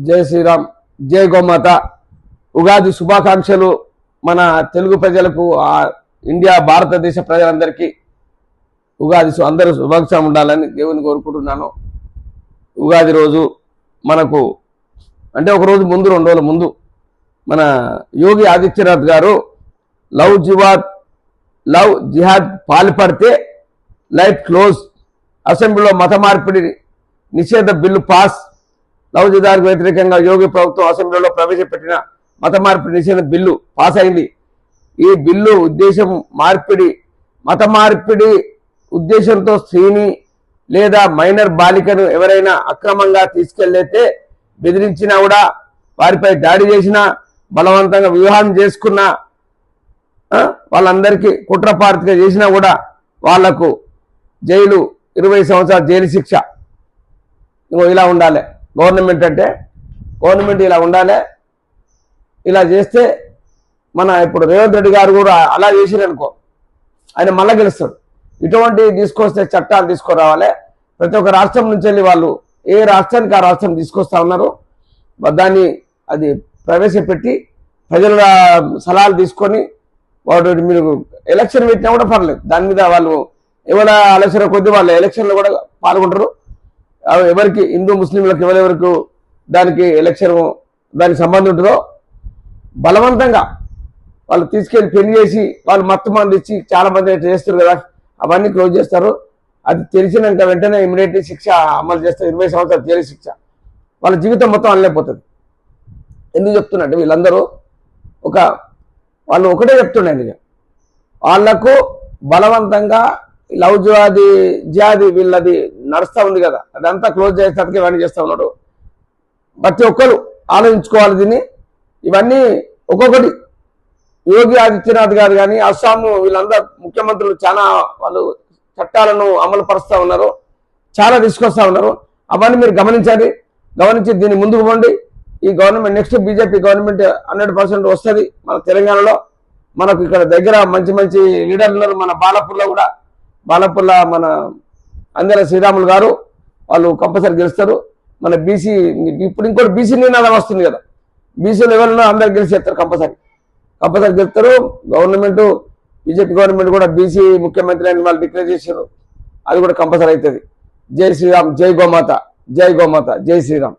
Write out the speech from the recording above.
జై శ్రీరామ్ జై గోమాత. ఉగాది శుభాకాంక్షలు మన తెలుగు ప్రజలకు ఇండియా భారతదేశ ప్రజలందరికీ. ఉగాది సు- అందరూ శుభాకాంక్షలు ఉండాలని దేవుని కోరుకుంటున్నాను. ఉగాది రోజు మనకు అంటే ఒకరోజు ముందు రెండు రోజుల ముందు మన యోగి ఆదిత్యనాథ్ గారు లవ్ జిహాద్ లవ్ జిహాద్ పాల్పడితే లైఫ్ క్లోజ్. అసెంబ్లీలో మత మార్పిడి నిషేధ బిల్లు పాస్. లవ్ వ్యతిరేకంగా యోగి ప్రభుత్వం అసెంబ్లీలో ప్రవేశపెట్టిన మత మార్పిడి నిషేధ బిల్లు పాస్ అయింది. ఈ బిల్లు ఉద్దేశం మార్పిడి మత మార్పిడి ఉద్దేశంతో స్త్రీని లేదా మైనర్ బాలికను ఎవరైనా అక్రమంగా తీసుకెళ్ళైతే బెదిరించినా కూడా వారిపై దాడి చేసినా బలవంతంగా వివాహం చేసుకున్నా వాళ్ళందరికీ కుట్రపార్తిగా చేసినా కూడా వాళ్ళకు జైలు ఇరవై సంవత్సరాల జైలు శిక్ష. ఇలా ఉండాలి. గవర్నమెంట్ అంటే గవర్నమెంట్ ఇలా ఉండాలి. ఇలా చేస్తే మన ఇప్పుడు రేవంత్ రెడ్డి గారు కూడా అలా చేసిరనుకో ఆయన మళ్ళా గెలుస్తాడు. ఇటువంటి తీసుకొస్తే చట్టాలు తీసుకురావాలి. ప్రతి ఒక్క రాష్ట్రం నుంచి వెళ్ళి వాళ్ళు ఏ రాష్ట్రానికి ఆ రాష్ట్రం తీసుకొస్తా ఉన్నారు దాన్ని అది ప్రవేశపెట్టి ప్రజల సలహాలు తీసుకొని వాడు మీరు ఎలక్షన్ పెట్టినా కూడా పర్లేదు. దాని మీద వాళ్ళు ఎవరి ఆలోచన కొద్దీ వాళ్ళు ఎలక్షన్లో కూడా పాల్గొంటారు. ఎవరికి హిందూ ముస్లింలకు ఎవరెవరకు దానికి ఎలక్షన్ దానికి సంబంధం ఉంటుందో బలవంతంగా వాళ్ళు తీసుకెళ్ళి పెళ్ళి చేసి వాళ్ళు మత్తు మంది ఇచ్చి చాలా మంది చేస్తారు కదా అవన్నీ క్లోజ్ చేస్తారు. అది తెలిసినాక వెంటనే ఇమీడియట్లీ శిక్ష అమలు చేస్తారు. ఇరవై సంవత్సరాలు జైలు శిక్ష. వాళ్ళ జీవితం మొత్తం అనలేకపోతుంది ఎందుకు చెప్తున్నట్టు వీళ్ళందరూ ఒక వాళ్ళు ఒకటే చెప్తుండండి ఇక వాళ్ళకు బలవంతంగా లవ్ జిహాది జిహాది వీళ్ళది నడుస్తూ ఉంది కదా. అదంతా క్లోజ్ చేసేసరికి ఇవన్నీ చేస్తూ ఉన్నాడు. ప్రతి ఒక్కరు ఆలోచించుకోవాలి దీన్ని. ఇవన్నీ ఒక్కొక్కటి. యోగి ఆదిత్యనాథ్ గారు కానీ అస్సాం వీళ్ళందరూ ముఖ్యమంత్రులు చాలా వాళ్ళు చట్టాలను అమలు పరుస్తూ ఉన్నారు. చాలా తీసుకొస్తూ ఉన్నారు. అవన్నీ మీరు గమనించాలి గమనించి దీన్ని ముందుకు పోండి. ఈ government next BJP government hundred percent వస్తుంది మన తెలంగాణలో. మనకు ఇక్కడ దగ్గర మంచి మంచి లీడర్లు మన బాలపూర్లో కూడా బాలపుల్ల మన అందర శ్రీరాములు గారు వాళ్ళు కంపల్సరీ గెలుస్తారు. మన బీసీ ఇప్పుడు ఇంకోటి బీసీ నినాదం వస్తుంది కదా. బీసీ లెవెల్లో అందరు గెలిచేస్తారు కంపల్సరీ. కంపల్సరీ గెలుస్తారు. గవర్నమెంట్ బీజేపీ గవర్నమెంట్ కూడా బీసీ ముఖ్యమంత్రి అని వాళ్ళు డిక్లేర్ చేశారు. అది కూడా కంపల్సరీ అవుతుంది. జై శ్రీరామ్ జై గోమాత జై గోమాత జై శ్రీరామ్.